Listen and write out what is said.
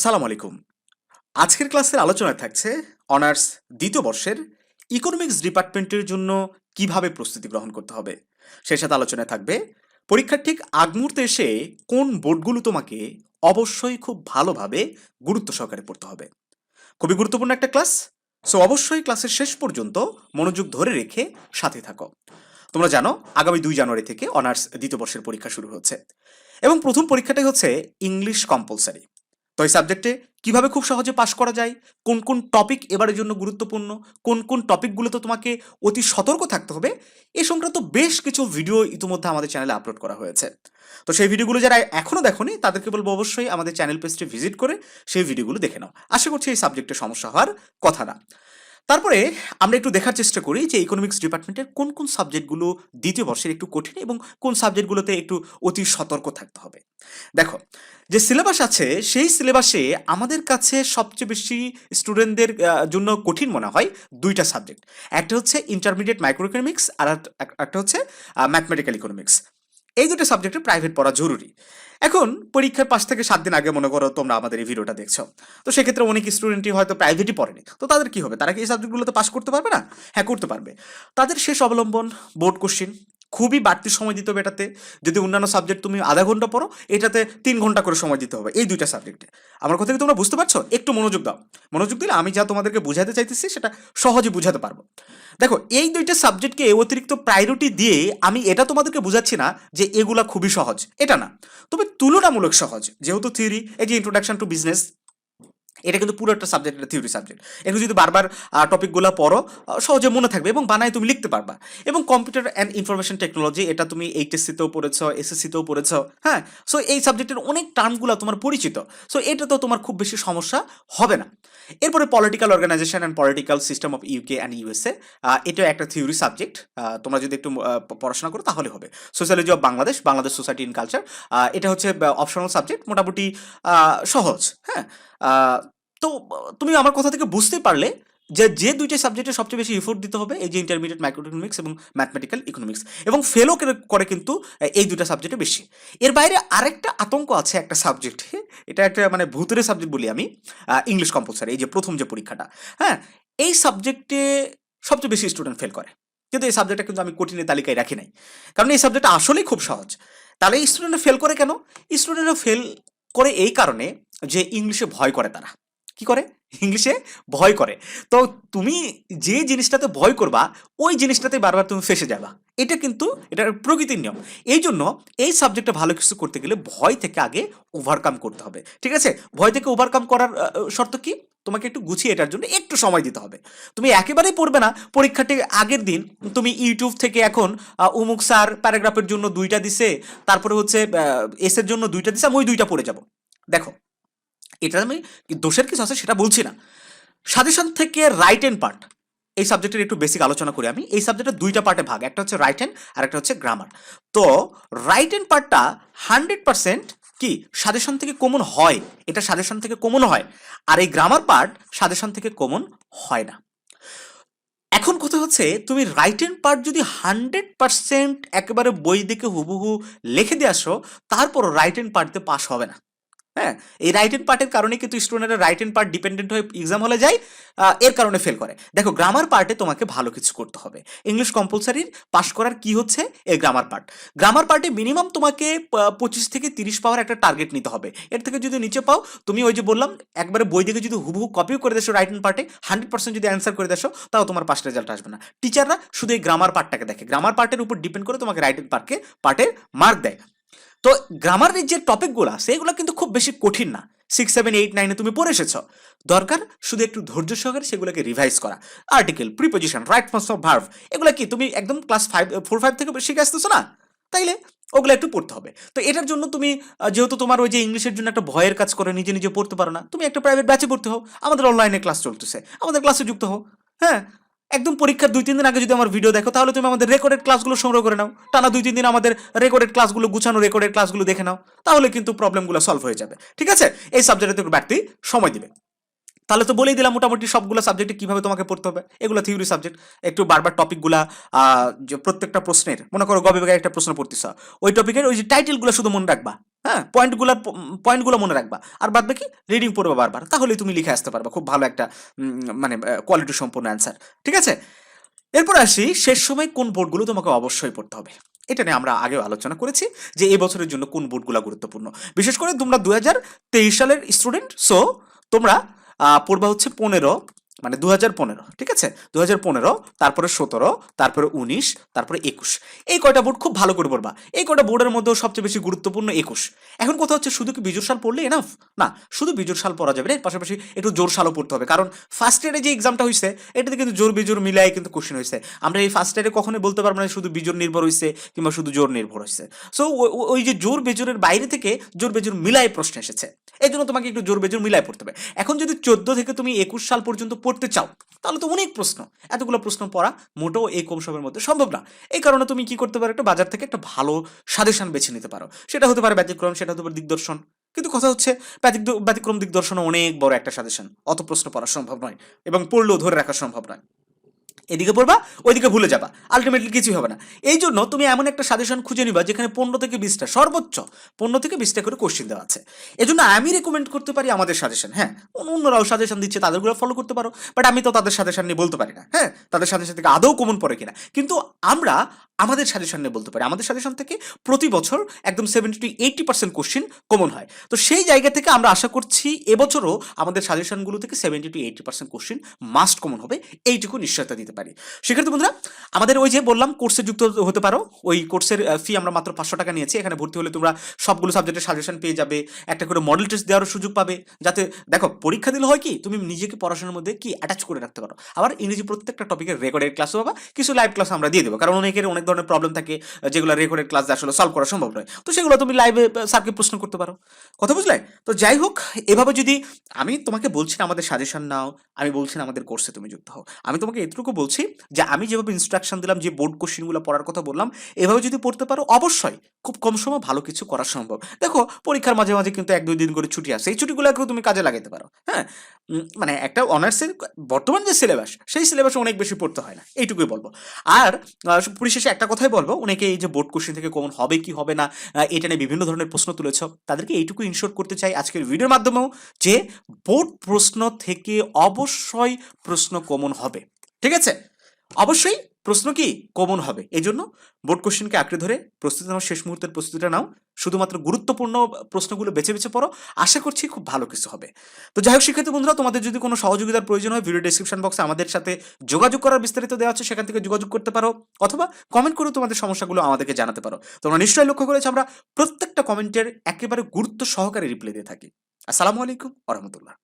আসসালামু আলাইকুম। আজকের ক্লাসের আলোচনায় থাকছে অনার্স দ্বিতীয় বর্ষের ইকোনমিক্স ডিপার্টমেন্টের জন্য কীভাবে প্রস্তুতি গ্রহণ করতে হবে। সেই সাথে আলোচনায় থাকবে পরীক্ষার ঠিক আগ মুহূর্তে এসে কোন বোর্ডগুলো তোমাকে অবশ্যই খুব ভালোভাবে গুরুত্ব সহকারে পড়তে হবে। খুবই গুরুত্বপূর্ণ একটা ক্লাস। সো অবশ্যই ক্লাসের শেষ পর্যন্ত মনোযোগ ধরে রেখে সাথে থাকো। তোমরা জানো, আগামী দুই জানুয়ারি থেকে অনার্স দ্বিতীয় বর্ষের পরীক্ষা শুরু হচ্ছে। এবং প্রথম পরীক্ষাটাই হচ্ছে ইংলিশ কম্পালসারি তো এই সাবজেক্টে কীভাবে খুব সহজে পাশ করা যায়? কোন কোন টপিক এবারের জন্য গুরুত্বপূর্ণ? কোন কোন টপিকগুলোতে তোমাকে অতি সতর্ক থাকতে হবে? এ সংক্রান্ত বেশ কিছু ভিডিও ইতিমধ্যে আমাদের চ্যানেলে আপলোড করা হয়েছে। তো সেই ভিডিওগুলো যারা এখনও দেখোনি, তাদেরকে বলব অবশ্যই আমাদের চ্যানেল পেজটি ভিজিট করে সেই ভিডিওগুলো দেখে নাও। আশা করছি এই সাবজেক্টে সমস্যা হওয়ার কথা না। তারপরে আমরা একটু দেখার চেষ্টা করি যে ইকোনমিক্স ডিপার্টমেন্টের কোন কোন সাবজেক্টগুলো দ্বিতীয় বর্ষের একটু কঠিন এবং কোন সাবজেক্টগুলোতে একটু অতি সতর্ক থাকতে হবে। দেখো, যে সিলেবাস আছে, সেই সিলেবাসে আমাদের কাছে সবচেয়ে বেশি স্টুডেন্টদের জন্য কঠিন মনে হয় দুইটা সাবজেক্ট একটা হচ্ছে ইন্টারমিডিয়েট মাইক্রো ইকোনমিক্স আর এক- একটা হচ্ছে ম্যাথমেটিক্যাল ইকোনমিক্স এই দুটো সাবজেক্টে প্রাইভেট পড়া জরুরি। এখন পরীক্ষার পাঁচ থেকে সাত দিন আগে মনে করো তোমরা আমাদের এই ভিডিওটা দেখছ। তো সেক্ষেত্রে অনেক স্টুডেন্টই হয়তো প্রাইভেটই পড়েনি। তো তাদের কি হবে? তারা কি এই সাবজেক্টগুলোতে পাস করতে পারবে না? হ্যাঁ করতে পারবে। তাদের শেষ অবলম্বন বোর্ড কোশ্চিন খুবই বাড়তি সময় দিতে হবে এটাতে। যদি অন্যান্য সাবজেক্ট তুমি আধা ঘণ্টা পড়ো, এটাতে তিন ঘণ্টা করে সময় দিতে হবে এই দুইটা সাবজেক্টে আমার কথা কি তোমরা বুঝতে পারছ? একটু মনোযোগ দাও। মনোযোগ দিলে আমি যা তোমাদেরকে বোঝাতে চাইতেছি সেটা সহজে বোঝাতে পারব। দেখো, এই দুইটা সাবজেক্টকে অতিরিক্ত প্রায়োরিটি দিয়ে আমি এটা তোমাদেরকে বোঝাচ্ছি না যে এগুলা খুবই সহজ। এটা না। তবে তুলনামূলক সহজ। যেহেতু থিওরি এই যে ইন্ট্রোডাকশন টু বিজনেস এটা কিন্তু পুরো একটা সাবজেক্ট একটা থিওরি সাবজেক্ট এগুলো যদি বারবার টপিকগুলো পড়ো সহজে মনে থাকবে এবং বানায় তুমি লিখতে পারবা। এবং কম্পিউটার অ্যান্ড ইনফরমেশন টেকনোলজি এটা তুমি এইচএসসিতেও পড়েছো এসএসসিতেও পড়েছো হ্যাঁ? সো এই সাবজেক্টের অনেক টার্মগুলো তোমার পরিচিত। সো এটা তো তোমার খুব বেশি সমস্যা হবে না। এরপরে political organisation and political system of UK and USA এটাও একটা থিওরি সাবজেক্ট তোমরা যদি একটু পড়াশোনা করো তাহলে হবে। Sociology of Bangladesh Bangladesh society in culture এটা হচ্ছে অপশনাল সাবজেক্ট মোটামুটি সহজ হ্যাঁ? তো, তুমি আমার কথা থেকে বুঝতে পারলে যে যে দুইটা সাবজেক্টে সবচেয়ে বেশি এফোর্ট দিতে হবে, এই যে ইন্টারমিডিয়েট মাইক্রো ইকোনমিক্স এবং ম্যাথমেটিক্যাল ইকোনমিক্স এবং ফেলও করে কিন্তু এই দুইটা সাবজেক্টে বেশি। এর বাইরে আরেকটা আতঙ্ক আছে একটা সাবজেক্টে এটা একটা মানে ভূতের সাবজেক্ট বলি আমি ইংলিশ কম্পালসারি এই যে প্রথম যে পরীক্ষাটা হ্যাঁ? এই সাবজেক্টে সবচেয়ে বেশি স্টুডেন্ট ফেল করে। কিন্তু এই সাবজেক্টটা কিন্তু আমি কঠিনের তালিকায় রাখি নাই। কারণ এই সাবজেক্টটা আসলেই খুব সহজ। তাহলে স্টুডেন্টরা ফেল করে কেন? স্টুডেন্টরা ফেল করে এই কারণে যে ইংলিশে ভয় করে তারা। কি করে? ইংলিশে ভয় করে। তো তুমি যে জিনিসটাতে ভয় করবা, ওই জিনিসটাতে বারবার তুমি ফেসে যাবা। এটা কিন্তু এটা প্রকৃতির নিয়ম। এই জন্য এই সাবজেক্টে ভালো কিছু করতে গেলে ভয় থেকে আগে ওভারকাম করতে হবে। ঠিক আছে? ভয় থেকে ওভারকাম করার শর্ত কি? তোমাকে একটু গুছিয়ে এটার জন্য একটু সময় দিতে হবে। তুমি একেবারেই পড়বে না, পরীক্ষাটি আগের দিন। তুমি ইউটিউব থেকে এখন উমুক স্যার প্যারাগ্রাফের জন্য দুইটা দিছে, তারপরে হচ্ছে এসের জন্য দুইটা দিছে, আমি ওই দুইটা পড়ে যাব। দেখো এটা আমি দোষের কিছু আছে সেটা বলছি না। সাজেশন থেকে রাইট এন্ড পার্ট এই সাবজেক্টের একটু বেসিক আলোচনা করি আমি। এই সাবজেক্টের দুইটা পার্টে ভাগ, একটা হচ্ছে রাইট হ্যান্ড আর একটা হচ্ছে গ্রামার তো রাইট হ্যান্ড পার্টটা হান্ড্রেড পার্সেন্ট কি সাজেশন থেকে কমন হয়? এটা সাজেশন থেকে কমন হয়। আর এই গ্রামার পার্ট সাজেশন থেকে কমন হয় না। এখন কথা হচ্ছে, তুমি রাইট হ্যান্ড পার্ট যদি হান্ড্রেড পার্সেন্ট একেবারে বই দেখে হুবহু লিখে দিয়ে আসো তারপর রাইট হ্যান্ড পার্টতে পাস হবে না। হ্যাঁ এই রাইট হ্যান্ড পার্টের কারণে কিন্তু স্টুডেন্টরা রাইট হ্যান্ড পার্ট ডিপেন্ডেন্ট হয়ে এক্সাম হলে যায় এর কারণে ফেল করে। দেখো গ্রামার পার্টে তোমাকে ভালো কিছু করতে হবে। ইংলিশ কম্পালসারির পাস করার কি হচ্ছে? এই গ্রামার পার্ট গ্রামার পার্টে মিনিমাম তোমাকে পঁচিশ থেকে তিরিশ পাওয়ার একটা টার্গেট নিতে হবে। এর থেকে যদি নিচে পাও, তুমি ওই যে বললাম, একবারে বই দেখে যদি হুবহু কপিও করে দেশো রাইট হ্যান্ড পার্টে হান্ড্রেড পার্সেন্ট যদি অ্যান্সার করে দেশো তাও তোমার পাস রেজাল্ট আসবে না। টিচাররা শুধু এই গ্রামার পার্টটাকে দেখে। গ্রামার পার্টের উপর ডিপেন্ড করে তোমাকে রাইট হ্যান্ড পার্টকে পার্টের মার্ক দেয়। তো গ্রামারের যে টপিকগুলো এগুলো কিন্তু খুব বেশি কঠিন না। সিক্স সেভেন এইট নাইনে তুমি পড়ে এসেছ। দরকার শুধু একটু ধৈর্য সহকারে সেগুলোকে রিভাইজ করা। Article preposition right forms of verb এগুলো কি তুমি একদম ক্লাস ফাইভ ফোর ফাইভ থেকে শিখে আসতেছো না? তাইলে ওগুলো একটু পড়তে হবে। তো এটার জন্য তুমি যেহেতু তোমার ওই যে ইংলিশের জন্য একটা ভয়ের কাজ করে, নিজে নিজে পড়তে পারো না, তুমি একটা প্রাইভেট ব্যাচে পড়তে হও। আমাদের অনলাইনে ক্লাস চলতেছে। আমাদের ক্লাসে যুক্ত হও। হ্যাঁ? একদম পরীক্ষার দুই, তিন দিন আগে যদি আমার ভিডিও দেখো, তাহলে তুমি আমাদের রেকর্ডেড ক্লাসগুলো সংগ্রহ করে নাও। টানা দুই, তিন দিন আমাদের রেকর্ডেড ক্লাসগুলো গুছানো রেকর্ডেড ক্লাসগুলো দেখে নাও। তাহলে কিন্তু প্রবলেমগুলো সলভ হয়ে যাবে। ঠিক আছে? এই সাবজেক্টে তুমি ব্যক্তি সময় দিবে। তাহলে তো বলেই দিলাম মোটামুটি সবগুলো সাবজেক্টে কীভাবে তোমাকে পড়তে হবে। এগুলো থিওরি সাবজেক্ট একটু বারবার টপিকগুলা যে প্রত্যেকটা প্রশ্নের, মনে করো গবেবেগা একটা প্রশ্ন পড়তেছ। ওই টপিকের ওই যে টাইটেলগুলো শুধু মনে রাখবা। হ্যাঁ পয়েন্টগুলো পয়েন্টগুলো মনে রাখবা। আর বাদ বাকি রিডিং পড়বে বারবার। তাহলেই তুমি লিখে আসতে পারবা। খুব ভালো একটা মানে কোয়ালিটি সম্পন্ন অ্যান্সার ঠিক আছে? এরপর আসি, শেষ সময় কোন বোর্ডগুলো তোমাকে অবশ্যই পড়তে হবে। এটা নিয়ে আমরা আগেও আলোচনা করেছি যে এই বছরের জন্য কোন বোর্ডগুলো গুরুত্বপূর্ণ। বিশেষ করে তোমরা দু হাজার তেইশ সালের স্টুডেন্ট সো তোমরা পড়বা হচ্ছে পনেরো। মানে দু হাজার পনেরো, ঠিক আছে? দু হাজার পনেরো, তারপরে সতেরো, তারপরে উনিশ, তারপরে একুশ। এই কয়টা বোর্ড খুব ভালো করে পড়বা। এই কয়টা বোর্ডের মধ্যেও সবচেয়ে বেশি গুরুত্বপূর্ণ একুশ। এখন কথা হচ্ছে শুধু কি বিজুর সাল পড়লে এনাফ না, শুধু বিজুর সাল পড়া যাবে না, এর পাশাপাশি একটু জোর সালও পড়তে হবে। কারণ ফার্স্ট ইয়ারে যে এক্সামটা হয়েছে এটাতে কিন্তু জোর বিজোর মিলাই কিন্তু কোশ্চেন হয়েছে আমরা এই ফার্স্ট ইয়ারে কখনোই বলতে পারব না শুধু বিজোর নির্ভর হয়েছে কিংবা শুধু জোর নির্ভর হয়েছে সো ওই যে জোর বেজোরের বাইরে থেকে জোর বেজোর মিলাই প্রশ্ন এসেছে। এই জন্য তোমাকে একটু জোর বেজোর মিলাই পড়তে হবে। এখন যদি চোদ্দ থেকে তুমি একুশ সাল পর্যন্ত পড়তে চাও, তাহলে তো অনেক প্রশ্ন। এতগুলো প্রশ্ন পড়া মোটেও এই কম সময়ের মধ্যে সম্ভব না। এই কারণে তুমি কি করতে পারো, একটা বাজার থেকে একটা ভালো সাজেশন বেছে নিতে পারো। সেটা হতে পারে ব্যতিক্রম, সেটা হতে পারে দিগদর্শন। কিন্তু কথা হচ্ছে ব্যতিক্রম দিগদর্শন অনেক বড় একটা সাজেশন। অত প্রশ্ন পড়া সম্ভব নয় এবং পড়লেও ধরে রাখা সম্ভব নয়। এদিকে পড়বা, ওইদিকে ভুলে যাবা। আলটিমেটলি কিছুই হবে না। এই জন্য তুমি এমন একটা সাজেশন খুঁজে নিবা, যেখানে পনেরো থেকে বিশটা, সর্বোচ্চ পনেরো থেকে বিশটা করে কোশ্চিন দেওয়া আছে। এই জন্য আমি রেকমেন্ড করতে পারি আমাদের সাজেশন হ্যাঁ? অন্য- অন্যরাও সাজেশন দিচ্ছে, তাদেরগুলো ফলো করতে পারো। বাট আমি তো তাদের সাজেশন নিয়ে বলতে পারি না হ্যাঁ? তাদের সাজেশন থেকে আদৌ কমন পড়ে কিনা। কিন্তু আমরা আমাদের সাজেশন নিয়ে বলতে পারি। আমাদের সাজেশন থেকে প্রতি বছর একদম seventy two eighty percent question common হয়। তো সেই জায়গা থেকে আমরা আশা করছি এবছরও আমাদের সাজেশনগুলো থেকে seventy two eighty percent question must common হবে। এইটুকু নিশ্চয়তা দিতে পারি। সেক্ষেত্রে বন্ধুরা, আমাদের ওই যে বললাম কোর্সে যুক্ত হতে পারো। ওই কোর্সের ফি আমরা মাত্র পাঁচশো টাকা নিয়েছি। এখানে ভর্তি হলে তোমরা সবগুলো সাবজেক্টের সাজেশন পেয়ে যাবে। একটা করে মডেল টেস্ট দেওয়ারও সুযোগ পাবে। যাতে, দেখো, পরীক্ষা দিলে হয় কি, তুমি নিজেকে পড়াশোনার মধ্যে কি অ্যাটাচ করে রাখতে পারো। আবার ইংরেজি প্রত্যেকটা টপিকের রেকর্ডের ক্লাসও পাবা। কিছু লাইভ ক্লাস আমরা দিয়ে দেবো। কারণ অনেকের অনেক ধরনের প্রবলেম থাকে যেগুলো রেকর্ডের ক্লাস আসলে সলভ করা সম্ভব নয়। তো সেগুলো তুমি লাইভে স্যারকে প্রশ্ন করতে পারো। কথা বুঝলে? তো যাই হোক এভাবে যদি আমি তোমাকে বলছি না আমাদের সাজেশন নাও আমি বলছি না আমাদের কোর্সে তুমি যুক্ত হও। আমি তোমাকে এটুকু বলছি যে আমি যেভাবে ইনস্ট্রাকশন দিলাম যে বোর্ড কোশ্চেনগুলো পড়ার কথা বললাম এভাবে যদি পড়তে পারো অবশ্যই খুব কম সময় ভালো কিছু করা সম্ভব। দেখো পরীক্ষার মাঝে মাঝে কিন্তু এক দুই দিন করে ছুটি আসে এই ছুটিগুলোকেও তুমি কাজে লাগাতে পারো হ্যাঁ? মানে একটা অনার্সের বর্তমান যে সিলেবাস সেই সিলেবাস অনেক বেশি পড়তে হয় না এইটুকুই বলব। আর আহ, পরিশেষে একটা কথাই বলব, অনেকে এই যে বোর্ড কোশ্চেন থেকে কমন হবে কি হবে না এটা নিয়ে বিভিন্ন ধরনের প্রশ্ন তুলেছ। তাদেরকে এইটুকু ইনশোর করতে চাই আজকের ভিডিওর মাধ্যমেও যে বোর্ড প্রশ্ন থেকে অবশ্যই প্রশ্ন কমন হবে। ঠিক আছে? অবশ্যই প্রশ্ন কি কমন হবে? এই জন্য বোর্ড কোশ্চেনকে আঁকড়ে ধরে প্রস্তুতি নাও, শেষ মুহূর্তের প্রস্তুতিটা নাও, শুধুমাত্র গুরুত্বপূর্ণ প্রশ্নগুলো বেছে বেছে পড়ো, আশা করছি খুব ভালো কিছু হবে। তো যাই হোক, শিক্ষার্থী বন্ধুরা, তোমাদের যদি কোনো সহযোগিতার প্রয়োজন হয় ভিডিও ডেসক্রিপশন বক্সে আমাদের সাথে যোগাযোগ করার বিস্তারিত দেওয়া আছে, সেখান থেকে যোগাযোগ করতে পারো, অথবা কমেন্ট করে তোমাদের সমস্যাগুলো আমাদেরকে জানাতে পারো। তোমরা নিশ্চয়ই লক্ষ্য করেছ, আমরা প্রত্যেকটা কমেন্টের একেবারে গুরুত্ব সহকারে রিপ্লাই দিয়ে থাকি। আসসালামু আলাইকুম আ রহমতুল্লাহ।